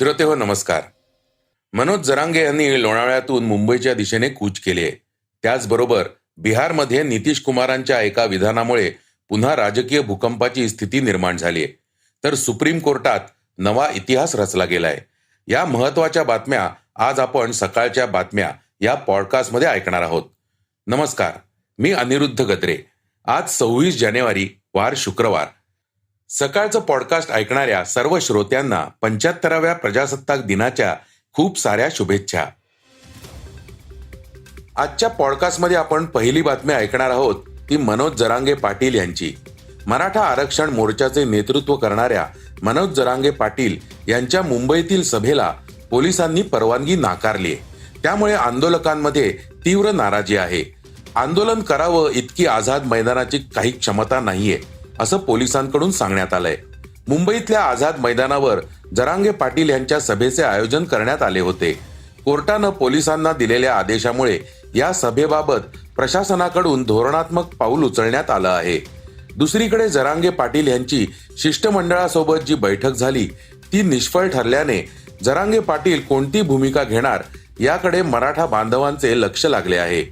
श्रोते हो नमस्कार. मनोज जरांगे यांनी लोणावळ्यातून मुंबईच्या दिशेने कूच केली आहे. त्याचबरोबर बिहारमध्ये नितीश कुमारांच्या एका विधानामुळे पुन्हा राजकीय भूकंपाची स्थिती निर्माण झाली आहे. तर सुप्रीम कोर्टात नवा इतिहास रचला गेलाय. या महत्त्वाच्या बातम्या आज आपण सकाळच्या बातम्या या पॉडकास्टमध्ये ऐकणार आहोत. नमस्कार मी अनिरुद्ध गद्रे. आज सव्वीस जानेवारी वार शुक्रवार. सकाळचं पॉडकास्ट ऐकणाऱ्या सर्व श्रोत्यांना पंच्याहत्तराव्या प्रजासत्ताक दिनाच्या खूप साऱ्या शुभेच्छा. आजच्या पॉडकास्टमध्ये आपण पहिली बातमी ऐकणार आहोत ती मनोज जरांगे पाटील यांची. मराठा आरक्षण मोर्चाचे नेतृत्व करणाऱ्या मनोज जरांगे पाटील यांच्या मुंबईतील सभेला पोलिसांनी परवानगी नाकारली त्यामुळे आंदोलकांमध्ये तीव्र नाराजी आहे. आंदोलन करावं इतकी आझाद मैदानाची काही क्षमता नाहीये. असं पोलिसांकडून सांगण्यात आलंय. मुंबईतल्या आझाद मैदानावर जरांगे पाटील यांच्या सभेचे आयोजन करण्यात आले होते. कोर्टानं पोलिसांना दिलेल्या आदेशामुळे या सभेबाबत प्रशासनाकडून धोरणात्मक पाऊल उचलण्यात आलं आहे. दुसरीकडे जरांगे पाटील यांची शिष्टमंडळासोबत जी बैठक झाली ती निष्फळ ठरल्याने जरांगे पाटील कोणती भूमिका घेणार याकडे मराठा बांधवांचे लक्ष लागले आहे.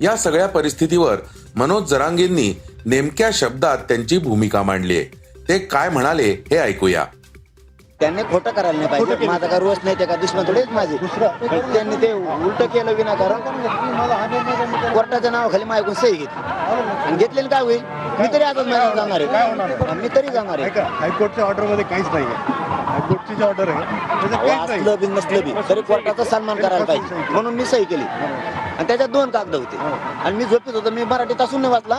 या सगळ्या परिस्थितीवर मनोज जरांगेंनी नेमक्या शब्दात त्यांची भूमिका मांडली आहे ते काय म्हणाले हे ऐकूया. त्यांनी खोटं करायला नाही पाहिजे. माझा का रोष नाही ते का दुश्मन थोडेच माझे. त्यांनी ते उलट केलं विनाकारण. कोर्टाच्या नावाखाली माझ्याकडून सही घेतली. आणि घेतलेली काय होईल? मी तरी आता जाणार काय होणार? आहे मी तरी जाणार आहे. हायकोर्टच्या ऑर्डरमध्ये काहीच नाही हायकोर्टची जी ऑर्डर आहे असलं नाही बी नसलं बी. तरी कोर्टाचा सन्मान करायला पाहिजे. म्हणून मी सही केली. आणि त्याच्यात दोन कागद होते. आणि मी झोपीत होतो. मी मराठीत असून नाही वाचला.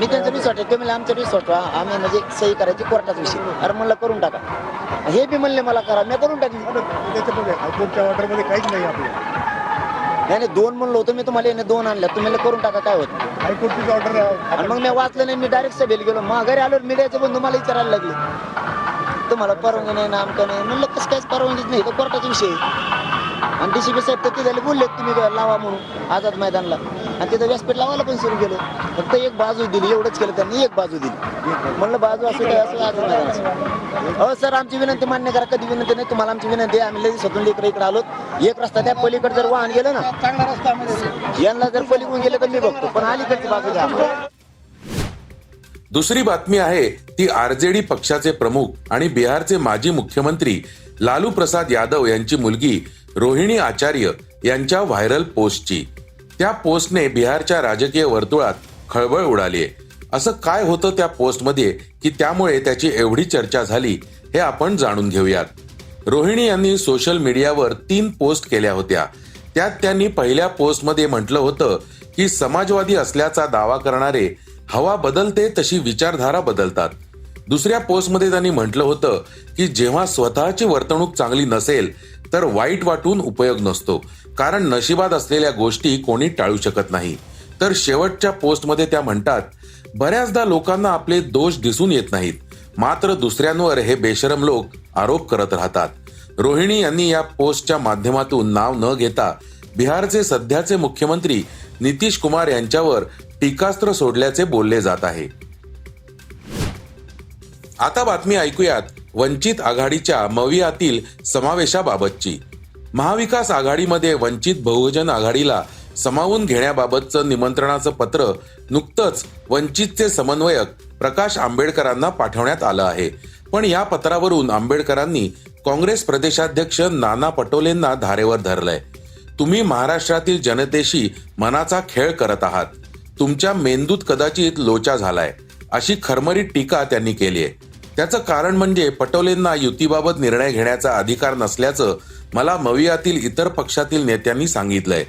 मी त्यांचा रिसॉर्ट आहे. ते म्हणले आमचा रिसॉर्ट आम्ही म्हणजे सही करायची कोर्टाचा विषय. अरे म्हणलं करून टाका. हे बी म्हणले मला करा. मी करून टाकली हायकोर्टच्या ऑर्डरमध्ये काहीच नाही आपलं. नाही नाही, दोन म्हणलं होतं. मी तुम्हाला याने दोन आणल्या. तुम्ही म्हणलं करून टाका काय होत? हायकोर्टची ऑर्डर आणि मग मी वाचलं नाही. मी डायरेक्ट सभेला गेलो. मग घरी आलो मीडियाचे बंधू मला विचारायला लागले. तुम्हाला परवानगी नाही नामकं नाही? म्हणलं कसं काहीच परवानगीच नाही. तो कोर्टाचा विषय. आणि डीसीपी साहेब तर तिथे बोलले तुम्ही लावा म्हणून. आझाद मैदानला. आणि तिथं व्यासपीठ लावायला पण सुरू केलं. फक्त एक बाजू दिली एवढंच केलं त्यांनी एक बाजू दिली. म्हणलं बाजू असं काय असं आझाद मैदान हो सर आमची विनंती मान्य करा कधी विनंती नाही तुम्हाला आमची विनंती आहे आम्ही लगेच स्वतंत्र इकडे इकडे आलो. एक रस्ता त्या पलीकडे जर वाहन गेलं ना चांगला रस्ता यांना जर पलीकडून गेलं तर मी बघतो पण अलीकडची बाजू द्या दुसरी बातमी आहे ती आरजेडी पक्षाचे प्रमुख आणि बिहारचे माजी मुख्यमंत्री लालू प्रसाद यादव यांची मुलगी रोहिणी आचार्य यांच्या व्हायरल पोस्टची. त्या पोस्टने बिहारच्या राजकीय वर्तुळात खळबळ उडाली आहे असं काय होतं त्या पोस्टमध्ये की त्यामुळे त्याची एवढी चर्चा झाली हे आपण जाणून घेऊयात. रोहिणी यांनी सोशल मीडियावर तीन पोस्ट केल्या होत्या. त्यात त्यांनी पहिल्या पोस्टमध्ये म्हटलं होतं की समाजवादी असल्याचा दावा करणारे हवा बदलते तशी विचारधारा बदलतात. दुसऱ्या पोस्टमध्ये त्यांनी म्हटलं होतं की जेव्हा स्वतःची वर्तणूक चांगली नसेल तर वाईट वाटून उपयोग नसतो. कारण नशिबात असलेल्या गोष्टी कोणी टाळू शकत नाही. तर शेवटच्या पोस्टमध्ये त्या म्हणतात बऱ्याचदा लोकांना आपले दोष दिसून येत नाहीत. मात्र दुसऱ्यांवर हे बेशरम लोक आरोप करत राहतात. रोहिणी यांनी या पोस्टच्या माध्यमातून नाव न घेता बिहारचे सध्याचे मुख्यमंत्री नितीश कुमार यांच्यावर टीकास्त्र सोडल्याचे बोलले जात आहे. आता बातमी ऐकूयात वंचित आघाडीच्या मवियातील समावेशाबाबतची. महाविकास आघाडीमध्ये वंचित बहुजन आघाडीला समावून घेण्याबाबतचं निमंत्रणाचं पत्र नुकतंच वंचितचे समन्वयक प्रकाश आंबेडकरांना पाठवण्यात आलं आहे. पण या पत्रावरून आंबेडकरांनी काँग्रेस प्रदेशाध्यक्ष नाना पटोलेंना धारेवर धरलंय. तुम्ही महाराष्ट्रातील जनतेशी मनाचा खेळ करत आहात. तुमच्या मेंदूत कदाचित लोचा झालाय अशी खरमरीत टीका त्यांनी केली आहे त्याचं कारण म्हणजे पटोलेंना युतीबाबत निर्णय घेण्याचा अधिकार नसल्याचं मला मवियातील इतर पक्षातील नेत्यांनी सांगितलंय.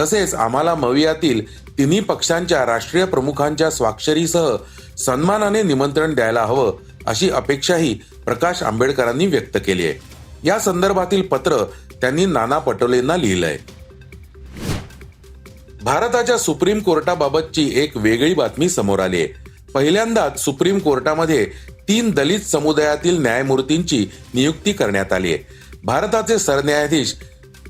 तसेच आम्हाला मवियातील तिन्ही पक्षांच्या राष्ट्रीय प्रमुखांच्या स्वाक्षरीसह सन्मानाने निमंत्रण द्यायला हवं अशी अपेक्षाही प्रकाश आंबेडकरांनी व्यक्त केली आहे. या संदर्भातील पत्र त्यांनी नाना पटोलेंना लिहिलंय. भारताच्या सुप्रीम कोर्टाबाबतची एक वेगळी बातमी समोर आली आहे. पहिल्यांदाच सुप्रीम कोर्टामध्ये तीन दलित समुदायातील न्यायमूर्तींची नियुक्ती करण्यात आली आहे. भारताचे सरन्यायाधीश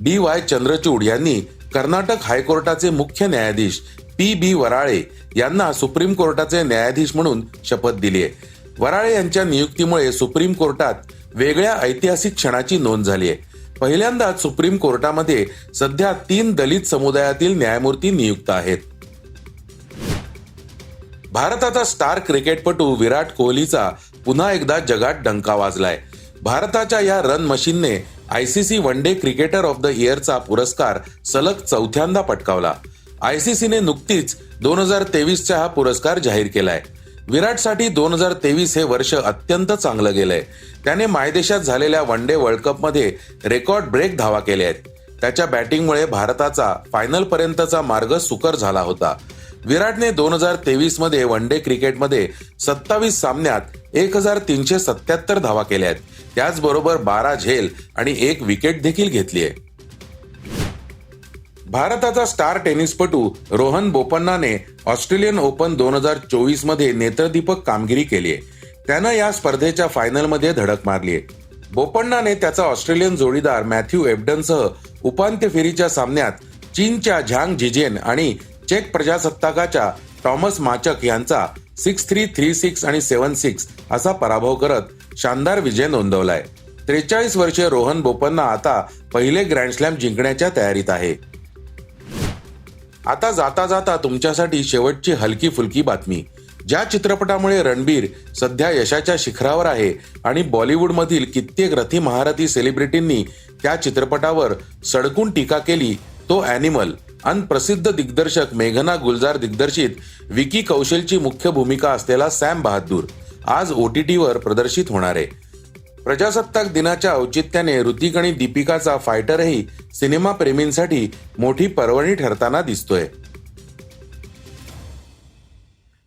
डी वाय चंद्रचूड यांनी कर्नाटक हायकोर्टाचे मुख्य न्यायाधीश पी बी वराळे यांना सुप्रीम कोर्टाचे न्यायाधीश म्हणून शपथ दिली आहे. वराळे यांच्या नियुक्तीमुळे सुप्रीम कोर्टात वेगळ्या ऐतिहासिक क्षणाची नोंद झाली आहे. पहिल्यांदाच सुप्रीम कोर्टामध्ये सध्या तीन दलित समुदायातील न्यायमूर्ती नियुक्त आहेत. भारताचा स्टार क्रिकेटपटू विराट कोहलीचा पुन्हा एकदा जगात डंका वाजलाय. भारताच्या या रन मशीनने ICC one day cricketer of the इयरचा पुरस्कार सलग चौथ्यांदा पटकावला. आयसीसीने नुकतीच दोन हजार तेवीसचा हा पुरस्कार जाहीर केलाय. विराटसाठी दोन हजार तेवीस हे वर्ष अत्यंत चांगलं गेलंय. त्याने मायदेशात झालेल्या वन डे वर्ल्ड कपमध्ये रेकॉर्ड ब्रेक धावा केले आहेत. त्याच्या बॅटिंगमुळे भारताचा फायनल पर्यंतचा मार्ग सुकर झाला होता. विराटने दोन हजार तेवीसमध्ये वन डे क्रिकेटमध्ये सत्तावीस सामन्यात एक हजार तीनशे सत्याहत्तर धावा केल्या आहेत. त्याचबरोबर बारा झेल आणि एक विकेट देखील घेतली आहे. भारताचा स्टार टेनिसपटू रोहन बोपन्नाने ऑस्ट्रेलियन ओपन दोन हजार चोवीसमध्ये नेत्रदीपक कामगिरी केली आहे. त्यानं या स्पर्धेच्या फायनलमध्ये धडक मारली आहे. बोपण्णाने त्याचा ऑस्ट्रेलियन जोडीदार मॅथ्यू एबडनसह उपांत्य फेरीच्या सामन्यात चीनच्या झांग झिजेन आणि चेक प्रजासत्ताकाच्या टॉमस माचक यांचा सिक्स थ्री थ्री सिक्स आणि सेवन सिक्स असा पराभव करत शानदार विजय नोंदवलाय. त्रेचाळीस वर्षीय रोहन बोपन्ना आता पहिले ग्रँडस्लॅम जिंकण्याच्या तयारीत आहे. आता जाता जाता तुमच्यासाठी शेवटची हलकी फुलकी बातमी. ज्या चित्रपटामुळे रणबीर सध्या यशाच्या शिखरावर आहे आणि बॉलिवूडमधील कित्येक रथी महारथी सेलिब्रिटींनी त्या चित्रपटावर सडकून टीका केली तो ॲनिमल अन प्रसिद्ध दिग्दर्शक मेघना गुलजार दिग्दर्शित विकी कौशलची मुख्य भूमिका असलेला सॅम बहादूर आज ओ टी टीवर प्रदर्शित होणार आहे. प्रजासत्ताक दिनाच्या औचित्याने ऋतिक आणि दीपिकाचा फायटरही सिनेमा प्रेमींसाठी मोठी पर्वणी ठरताना दिसतोय.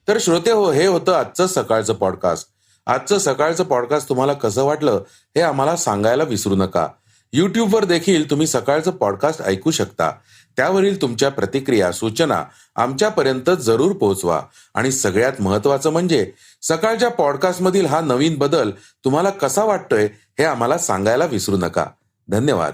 तर श्रोते हो हे होतं आजचं सकाळचं पॉडकास्ट आजचं सकाळचं पॉडकास्ट तुम्हाला कसं वाटलं हे आम्हाला सांगायला विसरू नका. यूट्यूबवर देखील तुम्ही सकाळचं पॉडकास्ट ऐकू शकता. त्यावरील तुमच्या प्रतिक्रिया सूचना आमच्यापर्यंत जरूर पोहोचवा. आणि सगळ्यात महत्वाचं म्हणजे सकाळच्या पॉडकास्टमधील हा नवीन बदल तुम्हाला कसा वाटतोय हे आम्हाला सांगायला विसरू नका. धन्यवाद.